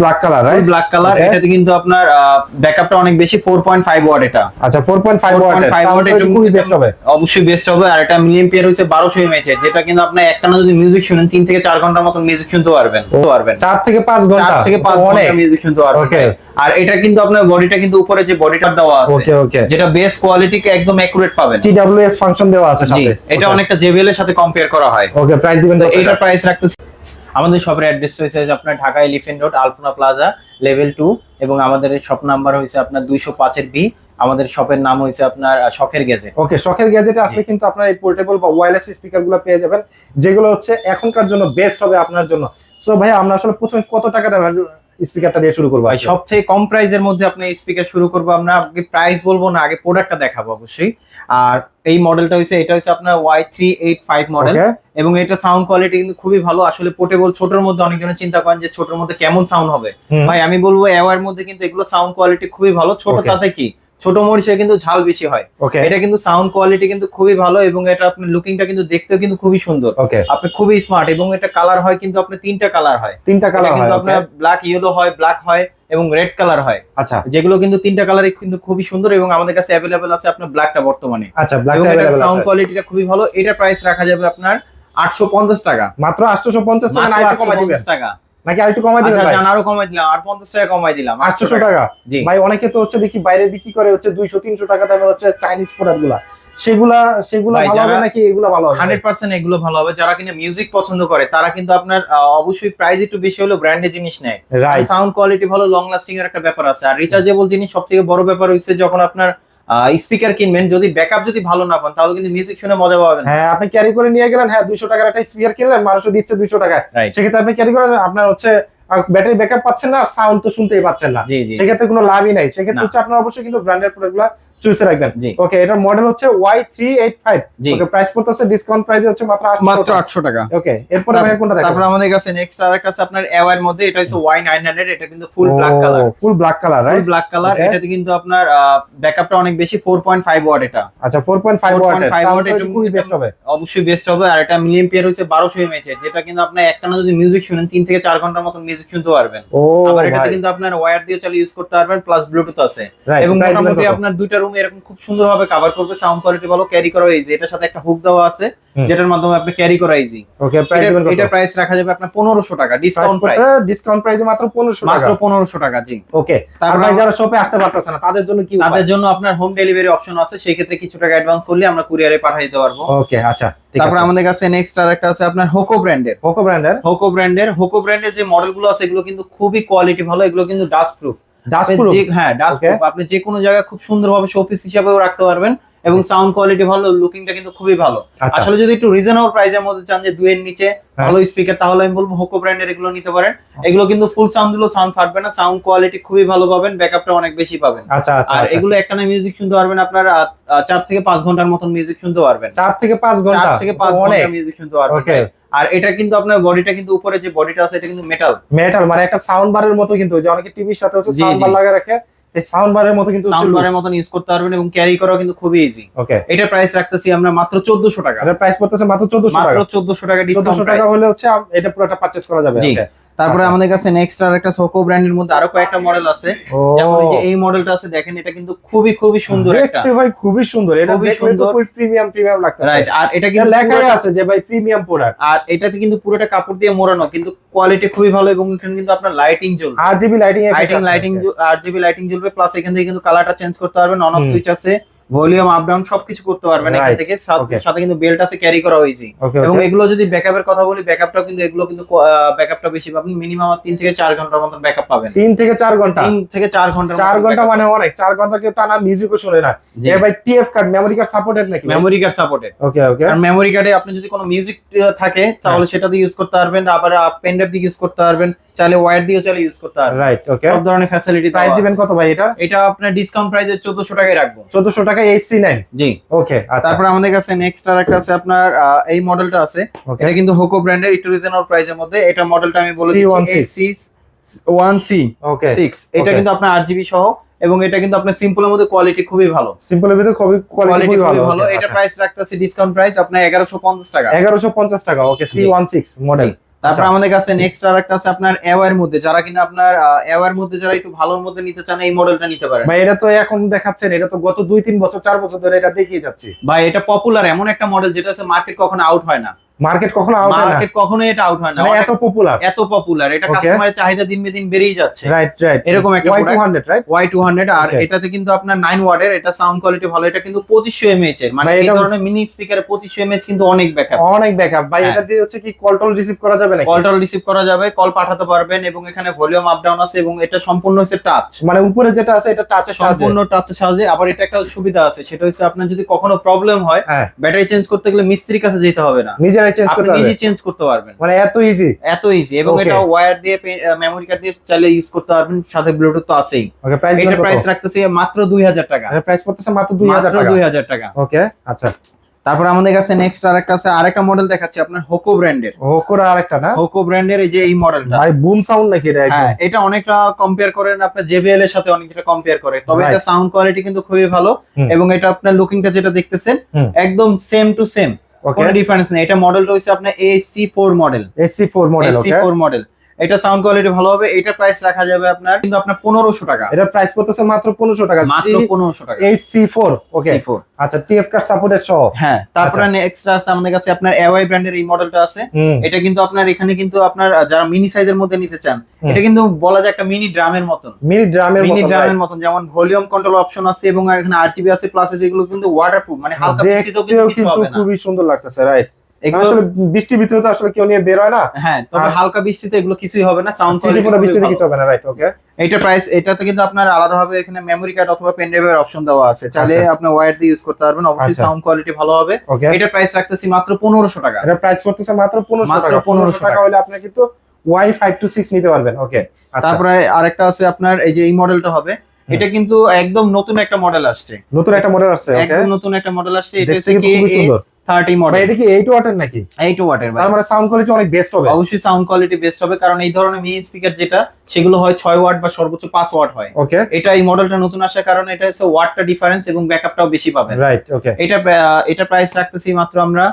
Black colour right black colour এটাতে কিন্তু আপনার ব্যাকআপটা অনেক বেশি 4.5 ওয়াট এটা। আচ্ছা 4.5 ওয়াট 4.5 watt এটা খুবই বেস্ট হবে। অবশ্যই বেস্ট হবে আর এটা মিলিয়ন পেয়ার হইছে 1200 এমএএইচ এর যেটা কিন্তু আপনি একটানা যদি মিউজিক শুনেন 3 থেকে 4 ঘণ্টার মতো মিউজিক শুনতে পারবেন পারবেন। 4 থেকে 5 ঘণ্টা? 4 থেকে 5 ঘণ্টা মিউজিক শুনতে পারবেন। Okay. আর এটা কিন্তু আপনার বডিটা কিন্তু উপরে যে বডিটা দেওয়া আছে ওকে ওকে যেটা বেস কোয়ালিটিকে একদম অ্যাকুরেট পাবেন। টিডব্লিউএস ফাংশন দেওয়া আছে সাথে। এটা অনেকটা জেবিএল এর সাথে কম্পেয়ার করা হয়। ওকে প্রাইস দিবেন এটা। প্রাইস রাখতেছি। আমাদের শপের অ্যাড্রেস হয়েছে আপনার Dhaka elephant road Alpana plaza level two এবং আমাদের শপ নাম্বার হয়েছে আপনার দুইশো পাঁচের বি আমাদের শপের নাম হয়েছে আপনার শখের গ্যাজেট ওকে শখের গ্যাজেটে আসলে কিন্তু আপনার এই পোর্টেবল বা ওয়্যারলেস স্পিকারগুলো পেয়ে যাবেন যেগুলো হচ্ছে এখনকার জন্য বেস্ট হবে আপনার জন্য। সো ভাই আমরা আসলে প্রথমে কত টাকা দামের স্পিকারটা দিয়ে শুরু করব? সব থেকে কম প্রাইসের মধ্যে আপনি স্পিকার শুরু করব। আমরা আগে প্রাইস বলব না আগে প্রোডাক্টটা দেখাবো অবশ্যই। আর এই মডেলটা হচ্ছে এটা হচ্ছে আপনার Y three eight five model এবং এটা সাউন্ড কোয়ালিটি কিন্তু খুবই ভালো। আসলে পোর্টেবল ছোটর মধ্যে অনেকজনে চিন্তা করেন যে ছোটর মধ্যে কেমন সাউন্ড হবে। ভাই আমি বলব এওয়ার মধ্যে কিন্তু এগুলো সাউন্ড কোয়ালিটি খুবই ভালো। ছোট. তাতে কি? ছোট মরিচে কিন্তু ঝাল বেশি হয়। এটা কিন্তু সাউন্ড কোয়ালিটি কিন্তু খুবই ভালো এবং এটা আপনার লুকিংটা কিন্তু দেখতেও কিন্তু খুবই সুন্দর। ওকে আপনি খুবই স্মার্ট এবং এটা কালার হয় কিন্তু আপনার তিনটা কালার হয়। তিনটা কালার কিন্তু আপনার ব্ল্যাক ইয়েলো হয় ব্ল্যাক হয় এবং রেড কালার হয়। আচ্ছা। যেগুলো কিন্তু তিনটা কালারই কিন্তু খুবই সুন্দর এবং আমাদের কাছে অ্যাভেলেবেল আছে আপনার ব্ল্যাকটা বর্তমানে। আচ্ছা ব্ল্যাক এবং সাউন্ড কোয়ালিটিটা খুবই ভালো। এটা প্রাইস রাখা যাবে আপনার আটশো পঞ্চাশ টাকা। মাত্র 850 টাকা না আরেকটু কমাই দিবেন। 850 টাকা। নাকি আরেকটু কমাই দিবেন আচ্ছা ভাই? আরও কমাই দিলাম আর পঞ্চাশ টাকা কমাই দিলাম 800 টাকা। জি। ভাই অনেকে তো হচ্ছে দেখি বাইরে বিক্রি করে হচ্ছে 200 300 টাকা দামের হচ্ছে চাইনিজ প্রোডাক্টগুলা সেগুলা সেগুলা ভালো হবে নাকি এগুলা ভালো হবে? হান্ড্রেড পার্সেন্ট এগুলো ভালো হবে। যারা কিনা মিউজিক পছন্দ করে তারা কিন্তু আপনার অবশ্যই প্রাইস একটু বেশি হলেও ব্র্যান্ডের জিনিস নেয়। সাউন্ড কোয়ালিটি ভালো লং লাস্টিং এর একটা ব্যাপার আছে। আর রিচার্জেবল জিনিস সব থেকে বড় ব্যাপার হচ্ছে যখন আপনার স্পিকার কিনবেন যদি ব্যাকআপ যদি ভালো না পান তাহলে কিন্তু মিউজিক শুনে মজা পাবেন। হ্যাঁ আপনি ক্যারি করে নিয়ে গেলেন হ্যাঁ 200 টাকার একটা স্পিকার কিনলেন মানুষও দিচ্ছে 200 টাকা. সেক্ষেত্রে আপনি ক্যারি করেন আপনার হচ্ছে ব্যাটারি ব্যাকআপ পাচ্ছেন না সাউন্ড তো শুনতেই পাচ্ছেন না। সেক্ষেত্রে কোনো লাভই নাই। সেক্ষেত্রে। হচ্ছে আপনার অবশ্যই কিন্তু ব্র্যান্ডের প্রোডাক্টগুলো চুজে রাখবেন। ওকে এটার মডেল হচ্ছে Y three eight five G. Okay price পড়তেছে ডিসকাউন্ট প্রাইসে হচ্ছে মাত্র মাত্র আটশো টাকা। ওকে এরপরে ভাই কোনটা তারপর আমাদের কাছে নেক্সট আরেকটা আছে আপনার এওয়ার মধ্যে এটা হচ্ছে ওয়াই নাইন হান্ড্রেড এটা কিন্তু full black colour full black colour full right black colour এটাতে কিন্তু আপনার ব্যাকআপটা অনেক বেশি ফোর পয়েন্ট ফাইভ ওয়াট এটা। আচ্ছা 4.5 ওয়াট 4.5 সাউন্ড watt এটা খুবই বেস্ট হবে। অবশ্যই বেস্ট হবে আর এটা মিলিয়ন পেয়ার হচ্ছে বারোশো এমএচ এর যেটা কিন্তু আপনি একটানা যদি মিউজিক শুনেন তিন থেকে চার ঘণ্টার মতো মিউজিক শুনতে পারবেন। আবার এটাতে কিন্তু আপনার ওয়্যার দিয়ে চালিয়ে ইউজ করতে পারবেন প্লাস ব্লুটুথ আছে। এবং মোটামুটি আপনার দুইটা রুম এরকম খুব সুন্দরভাবে কভার করবে সাউন্ড কোয়ালিটি ভালো ক্যারি করা ইজি এটার সাথে একটা হুক দেওয়া আছে যেটার মাধ্যমে আপনি ক্যারি করা ইজি ওকে প্রাইস এটা প্রাইস রাখা যাবে আপনার পনেরোশো টাকা ডিসকাউন্ট প্রাইস ডিসকাউন্ট প্রাইসে মাত্র 1500 টাকা। মাত্র পনেরোশো টাকা জি। ওকে তারপর যারা শপে আসতে পারতেছে না তাদের জন্য কি তাদের জন্য আপনার হোম ডেলিভারি অপশন আছে সেই ক্ষেত্রে কিছু টাকা অ্যাডভান্স করলে আমরা কুরিয়ারে পাঠিয়ে দিতে পারব। ওকে আচ্ছা তারপর আমাদের কাছে নেক্সট আর একটা আছে আপনার হোকো ব্র্যান্ডের পোকো ব্র্যান্ডের হোকো ব্র্যান্ডের হোকো ব্র্যান্ডের যে মডেলগুলো আছে এগুলো কিন্তু খুবই কোয়ালিটি ভালো এগুলো কিন্তু ডাস্ট প্রুফ হ্যাঁ ডাস্ট Okay. প্রুফ আপনি যে কোনো জায়গায় খুব সুন্দরভাবে শোপিস হিসাবেও রাখতে পারবেন এবং সাউন্ড কোয়ালিটি ভালো লুকিংটা কিন্তু খুবই ভালো। আচ্ছা। আসলে যদি একটু রিজনেবল প্রাইসের মধ্যে চান যে দুইয়ের নিচে ভালো স্পিকার তাহলে আমি বলব হোকো ব্র্যান্ডের এগুলো নিতে পারেন। এগুলো কিন্তু ফুল সাউন্ড দিলেও সাউন্ড ফাটবে না সাউন্ড কোয়ালিটি খুবই ভালো পাবেন ব্যাকআপটা অনেক বেশি পাবেন। আচ্ছা আচ্ছা আর। এগুলো একটানা মিউজিক শুনতে পারবেন আপনার চার থেকে পাঁচ ঘণ্টার মতন মিউজিক শুনতে পারবেন। চার থেকে পাঁচ ঘণ্টা? চার থেকে পাঁচ ঘণ্টা মিউজিক শুনতে পারবেন। আর এটা কিন্তু আপনার বডিটা কিন্তু উপরে যে বডিটা আছে এটা কিন্তু মেটাল মেটাল মানে একটা সাউন্ড বারের মতো কিন্তু যে অনেকে টিভির সাথে হচ্ছে সাউন্ড বার লাগা রাখে এই সাউন্ড বারের মতো কিন্তু সাউন্ড বারের মতন ইউজ করতে পারবেন এবং ক্যারি করাও কিন্তু খুবই ইজি ওকে এটা প্রাইস রাখতেছি আমরা মাত্র 1400 টাকা। এটা প্রাইস পড়তেছে মাত্র 1400 টাকা মাত্র টাকা। চোদ্দশো টাকা 1400 ডিসকাউন্ট টাকা হলে হচ্ছে এটা পুরোটা পারচেজ করা যাবে। ওকে তারপরে আচ্ছা। আমাদের কাছে নেক্সট আর একটা সোকো ব্র্যান্ডের মধ্যে আরও কয়েকটা মডেল আছে। যেমন এই যে এই মডেলটা আছে দেখেন এটা কিন্তু খুবই খুবই সুন্দর একটা। দেখতে ভাই খুবই সুন্দর। এটা খুবই দেখলে তো সুন্দর। খুবই প্রিমিয়াম প্রিমিয়াম লাগতেছে। রাইট আর এটা কিন্তু লেখাই আছে যে ভাই প্রিমিয়াম প্রোডাক্ট আর এটাতে কিন্তু পুরোটা কাপড় দিয়ে মোড়ানো কিন্তু কোয়ালিটি খুবই ভালো এবং এখানে কিন্তু আপনার লাইটিং জ্বলবে। R G B lighting lighting lighting R G B lighting জ্বলবে প্লাস এখান থেকে কিন্তু কালারটা চেঞ্জ করতে পারবেন অন অফ সুইচ আছে। ভলিউম আপ ডাউন সবকিছু করতে পারবেন এখান থেকে। সাথে- কিন্তু বেল্ট আছে ক্যারি করা হয়েছে এবং এগুলো যদি ব্যাকআপের কথা বলি ব্যাকআপটা কিন্তু এগুলো কিন্তু ব্যাকআপটা বেশি। পাবেন মিনিমাম তিন থেকে চার ঘণ্টার মতো ব্যাকআপ পাবেন। তিন থেকে চার ঘণ্টা? তিন থেকে চার ঘণ্টার চার ঘণ্টা মানে অনেক। চার ঘণ্টা কেউ টানা মিউজিকও শুনে না। এর ভাই T F card memory card supported নাকি? Memory card supported okay okay আর মেমোরি কার্ডে আপনি যদি কোনো মিউজিক থাকে তাহলে সেটা দিয়ে ইউজ করতে পারবেন। আবার পেন ড্রাইভ দিয়ে ইউজ করতে পারবেন। চাইলে ওয়্যার দিয়ে চাইলে ইউজ করতে পারবেন। রাইট ওকে সব ধরনের ফ্যাসিলিটি প্রাইস দিবেন কত ভাই এটা? এটা আপনার ডিসকাউন্ট প্রাইসে চোদ্দশো টাকায় রাখব। 1400 টাকা এইচসি নাইন জি। ওকে আচ্ছা। তারপর আমাদের কাছে নেক্সট আর একটা আছে আপনার এই মডেলটা আছে। এটা কিন্তু হোকো ব্র্যান্ডের একটু রিজনেবল প্রাইসের মধ্যে। এটা মডেলটা আমি বলে C1C দিচ্ছি ওয়ান সি ওকে সিক্স এটা কিন্তু আপনার আট জিবি সহ এবং এটা কিন্তু আপনার সিম্পলের মধ্যে কোয়ালিটি খুবই ভালো। সিম্পলের ভিতরে খুবই কোয়ালিটি খুবই ভালো। এটা আচ্ছা। প্রাইস রাখতেছি ডিসকাউন্ট প্রাইস আপনার এগারোশো পঞ্চাশ টাকা। 1150 টাকা ওকে সি16 মডেল তারপর আচ্ছা। আমাদের কাছে নেক্সট আর একটা আছে আপনার এওয়ার মধ্যে যারা কিনা আপনার এওয়ার মধ্যে যারা একটু ভালোর মধ্যে নিতে চান এই মডেলটা নিতে পারেন। ভাই এটা তো এখন দেখাচ্ছেন এটা তো গত দুই তিন বছর চার বছর ধরে এটা দেখিয়ে যাচ্ছে। ভাই এটা পপুলার এমন একটা মডেল যেটা হচ্ছে মার্কেট কখনো আউট হয় না। মার্কেট কখনো আউট হয় না। মার্কেট কখনোই এটা আউট হয় না। মানে এত পপুলার এত পপুলার এটা কাস্টমারের চাহিদা দিন দিন বেড়েই যাচ্ছে। রাইট রাইট এরকম একটা Y two product। Hundred right Y two hundred আর এটাতে কিন্তু আপনার নাইন ওয়ার্ডের এটা সাউন্ড কোয়ালিটি ভালো এটা কিন্তু পঁচিশশো এমএইচ এর। মানে এই ধরনের মিনি স্পিকারে পঁচিশশো এমএইচ কিন্তু অনেক ব্যাকআপ অনেক ব্যাকআপ ভাই হ্যাঁ। এটা দিয়ে হচ্ছে কি কল টল রিসিভ করা যাবে নাকি? কল টল রিসিভ করা যাবে কল পাঠাতে পারবেন এবং এখানে ভলিউম আপ ডাউন আছে এবং এটা সম্পূর্ণ হচ্ছে টাচ মানে উপরে যেটা আছে এটা টাচের সাহায্যে। সম্পূর্ণ টাচের সাহায্যে। আবার এটা একটা সুবিধা আছে সেটা হচ্ছে আপনার যদি কখনো প্রবলেম হয় হ্যাঁ। ব্যাটারি চেঞ্জ করতে গেলে মিস্ত্রির কাছে যেতে হবে না। নিজেরাই চেঞ্জ আপনি করতে নিজে চেঞ্জ করতে পারবেন। মানে এত ইজি এত ইজি এবং এটা ওয়্যার দিয়ে মেমোরি কার্ড দিয়ে চাইলে ইউজ করতে পারবেন। সাথে ব্লুটুথ তো আছেই। ওকে প্রাইস এটা প্রাইস রাখতেছে মাত্র দুই হাজার টাকা। এটা প্রাইস পড়তেছে মাত্র 2000 মাত্র টাকা। দুই হাজার টাকা। ওকে আচ্ছা। তারপর আমাদের কাছে নেক্সট আরেকটা আছে। আরেকটা মডেল দেখাচ্ছি আপনার হোকো ব্র্যান্ডের ওকোরা আরেকটা না? হোকো ব্র্যান্ডের এই যে এই মডেলটা ভাই বুম সাউন্ড নাকি এটা হ্যাঁ এটা অনেকটা কম্পেয়ার করেন আপনার জেবিএল এর সাথে অনেকটা কম্পেয়ার করে। তবে এটা সাউন্ড কোয়ালিটি কিন্তু খুবই ভালো। এবং এটা আপনার লুকিংটা যেটা দেখতেছেন একদম সেম টু সেম কোনো ডিফারেন্স নেই। এটা মডেলটা হচ্ছে আপনার A C four model A C four model A C four model এটা সাউন্ড কোয়ালিটি ভালো হবে এটা প্রাইস রাখা যাবে আপনার কিন্তু আপনার পনেরোশো টাকা। এটা প্রাইস পড়তেছে মাত্র 1500 টাকা। মাত্র পনেরোশো টাকা। এসি 4 ওকে C4 আচ্ছা টিএফ কার্ড সাপোর্টেড সহ? হ্যাঁ তারপরে নেক্সট আছে আমাদের কাছে আপনার এওয়াই ব্র্যান্ডের এই মডেলটা আছে। এটা কিন্তু আপনার এখানে কিন্তু আপনার যারা মিনি সাইজের মধ্যে নিতে চান এটা কিন্তু বলা যায় একটা মিনি ড্রামের মতন। মিনি ড্রামের মিনি ড্রামের মতন যেমন ভলিউম কন্ট্রোল অপশন আছে এবং এখানে আরজিবি আছে প্লাস আছে এগুলো কিন্তু ওয়াটারপ্রুফ মানে হালকা বৃষ্টিতেও কিন্তু কিছু হবে না। খুবই সুন্দর লাগতেছে রাইট আসলে বৃষ্টির ভিতরে তো আসলে কেউ নিয়ে বের হয় না। হ্যাঁ তবে হালকা বৃষ্টিতে এগুলো কিছুই হবে না সাউন্ড সিটি ফোটা বৃষ্টিতে কিছু হবে না রাইট ওকে এটা প্রাইস এটাতে কিন্তু আপনার আলাদাভাবে এখানে মেমোরি কার্ড অথবা পেন ড্রাইভের অপশন দেওয়া আছে। চাইলে আচ্ছা। আপনি ওয়্যার দিয়ে ইউজ করতে পারবেন অবশ্যই আচ্ছা। সাউন্ড কোয়ালিটি ভালো হবে। এটা প্রাইস রাখতেছি মাত্র পনেরোশো টাকা। এটা প্রাইস পড়তেছে মাত্র 1500 মাত্র টাকা। 1500 1500 টাকা হলে আপনি কিন্তু ওয়াই 526 নিতে পারবেন ওকে আচ্ছা। তারপরে আরেকটা আছে আপনার এই যে এই মডেলটা হবে। এটা কিন্তু একদম নতুন একটা মডেল আসছে। নতুন একটা মডেল ওকে একদম নতুন একটা মডেল আসছে। এটা হচ্ছে খুবই সুন্দর। থার্টি ভাই মডেল এটা কি 8 ওয়াটের নাকি? এইট ওয়াটের তার মানে সাউন্ড কোয়ালিটি অনেক বেস্ট হবে। অবশ্যই সাউন্ড কোয়ালিটি বেস্ট হবে কারণ এই ধরনের মিনি স্পিকার যেটা সেগুলো হয় ছয় ওয়াট বা সর্বোচ্চ পাঁচ ওয়াট হয়। ওকে এটা এই মডেলটা নতুন আসার কারণে এটা হচ্ছে ওয়াটটা ডিফারেন্স এবং ব্যাকআপটাও বেশি পাবেন। রাইট ওকে এটা এটা প্রাইস রাখতেছি মাত্র আমরা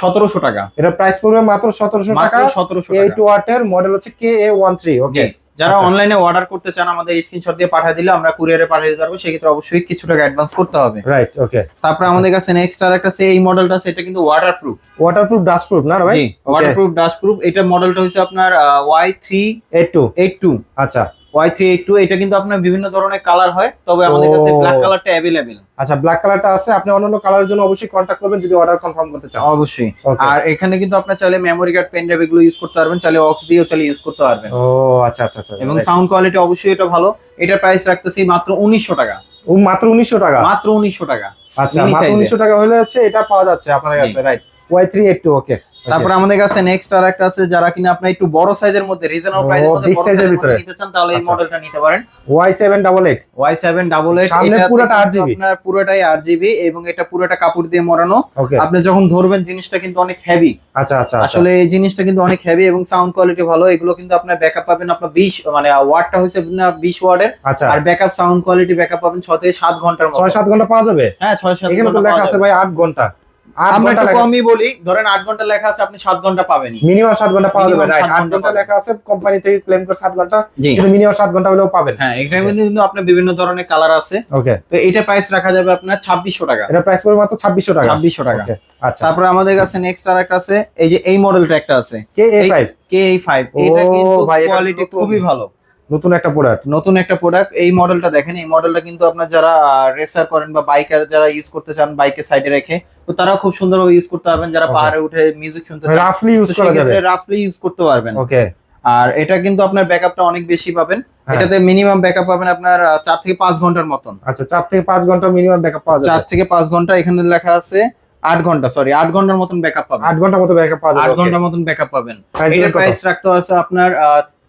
সতেরোশো টাকা। এটা প্রাইস পড়বে মাত্র 1700 মাত্র টাকা। সতেরোশো 8 টাকা ওয়াটের মডেল হচ্ছে KA13 ওকে জি। যারা আচ্ছা। অনলাইনে অর্ডার করতে চান আমাদের স্ক্রিনশট দিয়ে পাঠিয়ে দিলে আমরা কুরিয়ারে পাঠিয়ে দিতে পারব। সেক্ষেত্রে অবশ্যই কিছু টাকা অ্যাডভান্স করতে হবে। রাইট ওকে তারপর আমাদের কাছে নেক্সট আর একটা সে এই মডেলটা এটা কিন্তু ওয়াটারপ্রুফ ওয়াটারপ্রুফ ডাস্ট প্রুফ না ভাই? ওয়াটারপ্রুফ ডাস্টপ্রুফ এটা মডেলটা হচ্ছে আপনার ওয়াই থ্রি 82 এইট টু আচ্ছা। ওয়াই থ্রি এইট টু এটা কিন্তু আপনার বিভিন্ন ধরনের কালার হয় তবে আমাদের কাছে। ব্ল্যাক কালারটা অ্যাভেলেবেল আচ্ছা ব্ল্যাক কালারটা আছে আপনি অন্যান্য কালারের জন্য অবশ্যই কন্টাক্ট করবেন যদি অর্ডার কনফার্ম করতে চান। অবশ্যই। আর এখানে কিন্তু আপনার চাইলে মেমোরি কার্ড পেন ড্রাইভ এগুলো ইউজ করতে পারবেন চাইলে অক্স দিয়েও চাইলে ইউজ করতে পারবেন। ও আচ্ছা আচ্ছা আচ্ছা এবং সাউন্ড কোয়ালিটি অবশ্যই এটা ভালো। এটা প্রাইস রাখতেছি মাত্র উনিশশো টাকা। ও মাত্র 1900 টাকা? মাত্র উনিশশো টাকা। আচ্ছা মাত্র। 1900 টাকা হলে হচ্ছে এটা পাওয়া যাচ্ছে আপনার কাছে রাইট Y382 ওকে তারপর আমাদের কাছে নেক্সট আর একটা আছে যারা কিনা আপনি একটু বড় সাইজের মধ্যে রিজনেবল প্রাইসের মধ্যে বড় সাইজের ভিতরে। নিতে চান তাহলে এই আচ্ছা। মডেলটা নিতে পারেন। Y788 Y seven double eight সামনে পুরোটা RGB আপনার পুরোটাই জিবি এবং এটা পুরোটা কাপড় দিয়ে মোড়ানো। আপনি যখন ধরবেন জিনিসটা কিন্তু অনেক হেভি আচ্ছা আচ্ছা আচ্ছা। আসলে এই জিনিসটা কিন্তু অনেক হেভি এবং সাউন্ড কোয়ালিটি ভালো। এগুলো কিন্তু আপনার ব্যাকআপ পাবেন আপনার বিশ মানে ওয়াটটা হচ্ছে আপনার বিশ ওয়ার্ডের আচ্ছা। আর ব্যাকআপ সাউন্ড কোয়ালিটি ব্যাকআপ পাবেন ছ থেকে সাত ঘণ্টার মতো। 6 7 ঘণ্টা পাওয়া যাবে? হ্যাঁ ছয় সাত এখানে তো ঘণ্টা লেখা আছে ভাই 8 ঘণ্টা। 8 আমরা একটু কমই বলি ধরেন আট ঘণ্টা লেখা আছে আপনি সাত ঘণ্টা পাবেনই। মিনিমাম 7 ঘণ্টা পাওয়া যাবে রাইট সাত 8 ঘণ্টা লেখা আছে কোম্পানি থেকে ক্লেম করে 7 ঘণ্টা কিন্তু মিনিমাম 7 ঘণ্টা হলেও পাবেন। হ্যাঁ এখানে কিন্তু আপনার বিভিন্ন ধরনের কালার আছে। ওকে তো এটা প্রাইস রাখা যাবে আপনার ছাব্বিশশো টাকা। এটা প্রাইস পড়বে মাত্র 2600 টাকা। ছাব্বিশশো টাকা। আচ্ছা। তারপরে আমাদের কাছে নেক্সট আর একটা আছে এই যে এই মডেলটা একটা আছে। KA5 কে এই ফাইভ ও, এটা কিন্তু কোয়ালিটি খুবই ভালো। নতুন একটা প্রোডাক্ট নতুন একটা প্রোডাক্ট এই মডেলটা দেখেন এই মডেলটা কিন্তু আপনার যারা রেসার করেন বা বাইকার যারা ইউজ করতে চান বাইকের সাইডে রেখে তো তারাও খুব সুন্দরভাবে ইউজ করতে পারবেন। যারা পাহাড়ে উঠে মিউজিক শুনতে চান রাফলি ইউজ করা যাবে? রাফলি ইউজ করতে পারবেন। ওকে আর এটা কিন্তু আপনার ব্যাকআপটা অনেক বেশি পাবেন। হ্যাঁ। এটাতে মিনিমাম ব্যাকআপ পাবেন আপনার চার থেকে পাঁচ ঘণ্টার মতন। আচ্ছা 4 থেকে 5 ঘণ্টা মিনিমাম ব্যাকআপ পাওয়া চার যাবে থেকে পাঁচ ঘণ্টা এখানে লেখা আছে আট ঘণ্টা সরি আট ঘণ্টার মতন ব্যাকআপ পাবেন। 8 ঘণ্টা মতো ব্যাকআপ আট ঘণ্টার মতন ব্যাকআপ পাবেন। এটার প্রাইস রাখতে আছে আপনার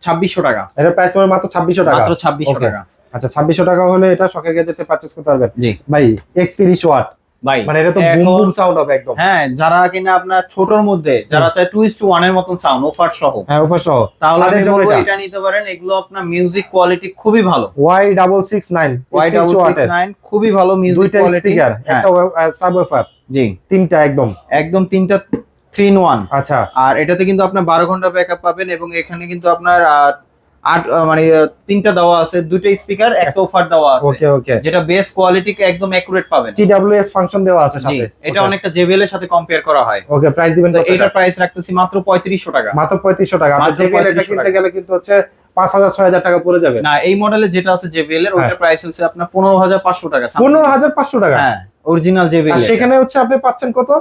ছাব্বিশশো টাকা। এটা প্রাইস পড়বে মাত্র 2600 টাকা। মাত্র ছাব্বিশশো টাকা। আচ্ছা 2600 টাকা হলে এটা শখের গ্যাজেটে পারচেজ করতে পারবেন? জি। ভাই 31 ওয়াট ভাই মানে এটা তো বুম বুম সাউন্ড হবে একদম। হ্যাঁ যারা কিনা আপনার ছোটর মধ্যে যারা চায় টু ইস টু ওয়ানের মতন সাউন্ড অফার সহ। হ্যাঁ ওফার সহ। তাহলে আমি বলব এটা। নিতে পারেন এগুলো আপনার মিউজিক কোয়ালিটি খুবই ভালো। Y double six nine Y double six nine খুবই ভালো মিউজিক দুইটা কোয়ালিটি স্পিকার একটা সাব ওয়েফার জি। তিনটা একদম। একদম তিনটা থ্রি ইন ওয়ান আচ্ছা। আর এটাতে কিন্তু আপনার বারো ঘণ্টা ব্যাকআপ পাবেন এবং এখানে কিন্তু আপনার আট মানে তিনটা দেওয়া আছে দুটো স্পিকার একটা অফার দেওয়া আছে। ওকে ওকে যেটা বেস কোয়ালিটি একদম অ্যাকুরেট পাবেন। টিডব্লিউএস ফাংশন দেওয়া আছে সাথে। এটা অনেকটা জেবিএল এর সাথে কম্পেয়ার করা হয়। ওকে প্রাইস দিবেন তো কত প্রাইস রাখতেছি মাত্র পঁয়ত্রিশশো টাকা। মাত্র পঁয়ত্রিশশো টাকা। মাত্র মাত্র এটা কিনতে গেলে কিন্তু হচ্ছে পাঁচ হাজার ছয় হাজার টাকা পড়ে যাবে। না এই মডেলের যেটা আছে জেবিএল এর ওটার হ্যাঁ। প্রাইস হচ্ছে আপনার পনেরো হাজার পাঁচশো টাকা পনেরো হাজার পাঁচশো টাকা। হ্যাঁ অরিজিনাল জেবিএল সেখানে হচ্ছে আপনি পাচ্ছেন কত?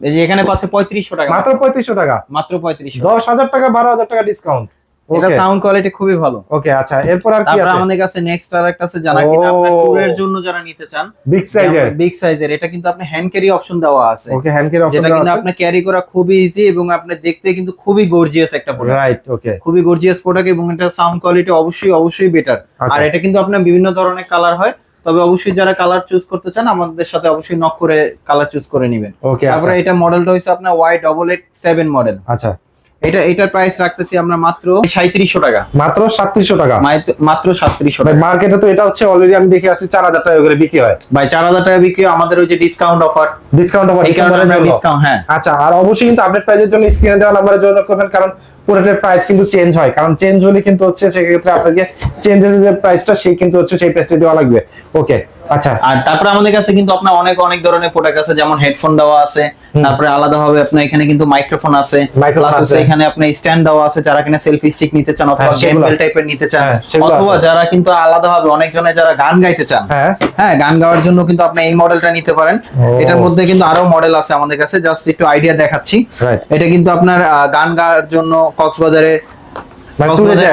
এই যে এখানে পাচ্ছে পঁয়ত্রিশশো টাকা। মাত্র পঁয়ত্রিশশো টাকা? মাত্র পঁয়ত্রিশশো। দশ হাজার টাকা বারো হাজার টাকা ডিসকাউন্ট এটা সাউন্ড কোয়ালিটি খুবই ভালো। ওকে আচ্ছা এরপর আর কি আছে? আমাদের কাছে নেক্সট আর একটা আছে যারা কিনা আপনার ট্যুরের জন্য যারা নিতে চান বিগ সাইজের বিগ সাইজের এটা কিন্তু আপনি হ্যান্ড ক্যারি অপশন দেওয়া আছে। ওকে হ্যান্ড কেয়ার অপশন যেটা কিন্তু আপনার ক্যারি করা খুবই ইজি এবং আপনি দেখতে কিন্তু খুবই গর্জিয়াস একটা প্রোডাক্ট রাইট ওকে খুবই গর্জিয়াস প্রোডাক্ট এবং এটা সাউন্ড কোয়ালিটি অবশ্যই অবশ্যই বেটার আচ্ছা। আর এটা কিন্তু আপনার বিভিন্ন ধরনের কালার হয়। তবে অবশ্যই যারা কালার চুজ করতে চান আমাদের সাথে অবশ্যই নক করে কালার চুজ করে নেবেন। ওকে তারপরে এটা মডেলটা হচ্ছে আপনার Y double eight seven model আচ্ছা। এটা এটার প্রাইস রাখতেছি আমরা মাত্র সাঁত্রিশশো টাকা। মাত্র সাতত্রিশশো টাকা? মাত্র সাতত্রিশশো টাকা। মার্কেটে তো এটা হচ্ছে অলরেডি আমি দেখে আসছি চার হাজার টাকা করে বিক্রি হয়। ভাই চার হাজার টাকা বিক্রি আমাদের ওই যে discount offer discount offer discount হ্যাঁ। আচ্ছা আর অবশ্যই কিন্তু আপডেট প্রাইসের জন্য স্ক্রিনে দেওয়া নাম্বারে যোগাযোগ করবেন কারণ প্রোডাক্টের প্রাইস কিন্তু চেঞ্জ হয়। কারণ চেঞ্জ হলে কিন্তু হচ্ছে সেক্ষেত্রে আপনাকে চেঞ্জের যে প্রাইসটা সেই কিন্তু হচ্ছে সেই প্রাইসটা দেওয়া লাগবে। ওকে আচ্ছা। আর তারপরে আমাদের কাছে কিন্তু আপনার অনেক অনেক ধরনের প্রোডাক্ট আছে যেমন হেডফোন দেওয়া আছে তারপরে আলাদা হবে আপনার এখানে কিন্তু মাইক্রোফোন আছে। হচ্ছে এখানে আপনি স্ট্যান্ড দেওয়া আছে যারা কিনা সেলফি স্টিক নিতে চান অথবা হ্যাঁ, সেগুলো গেম টাইপের নিতে চান হ্যাঁ, অথবা যারা কিন্তু আলাদা হবে অনেক জনে যারা গান গাইতে চান হ্যাঁ। হ্যাঁ গান গাওয়ার জন্য কিন্তু আপনি এই মডেলটা নিতে পারেন। এটার মধ্যে কিন্তু আরও মডেল আছে আমাদের কাছে জাস্ট একটু আইডিয়া দেখাচ্ছি। এটা কিন্তু আপনার গান গাওয়ার জন্য কক্সবাজারে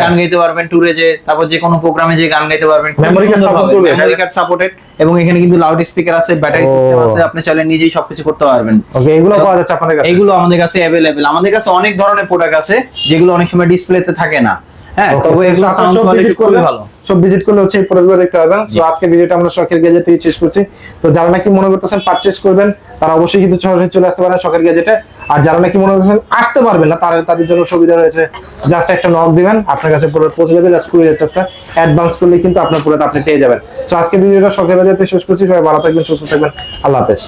গান গাইতে পারবেন ট্যুরে যে তারপর যে কোনো প্রোগ্রামে যে গান গাইতে পারবেন করবে। মেমোরি কার্ড সাপোর্টেড এবং এখানে কিন্তু লাউড স্পিকার আছে ব্যাটারি সিস্টেম আছে আপনি চাইলে নিজেই সবকিছু করতে পারবেন। ওকে এগুলো পাওয়া যাচ্ছে আপনাদের কাছে? এইগুলো আমাদের কাছে অ্যাভেলেবেল আমাদের কাছে অনেক ধরনের প্রোডাক্ট আছে যেগুলো অনেক সময় ডিসপ্লেতে থাকে না। হ্যাঁ তবে এগুলো সাউন্ড সব কোয়ালিটি খুবই ভালো। সব ভিজিট করলে হচ্ছে এই প্রোডাক্টগুলো দেখতে পাবেন। আজকে ভিডিওটা আমরা শখের গ্যাজেট শেষ করছি। তো যারা নাকি মনে করতেছেন পারচেস করবেন তারা অবশ্যই কিন্তু সরাসরি চলে আসতে পারেন শখের গ্যাজেটে আর যারা নাকি মনে হচ্ছে আসতে পারবেন না, তারা তাদের জন্য সুবিধা রয়েছে। জাস্ট একটা নক দিবেন, আপনার কাছে পুরো পৌঁছে যাবে জাস্ট কুড়ি চার্জটা অ্যাডভান্স করলে কিন্তু আপনার পুরোটা আপনি পেয়ে যাবেন। তো আজকে ভিডিওটা সকালে যাতে শেষ করছি, সবাই ভালো থাকবেন, সুস্থ থাকবেন। আল্লাহ হাফেজ।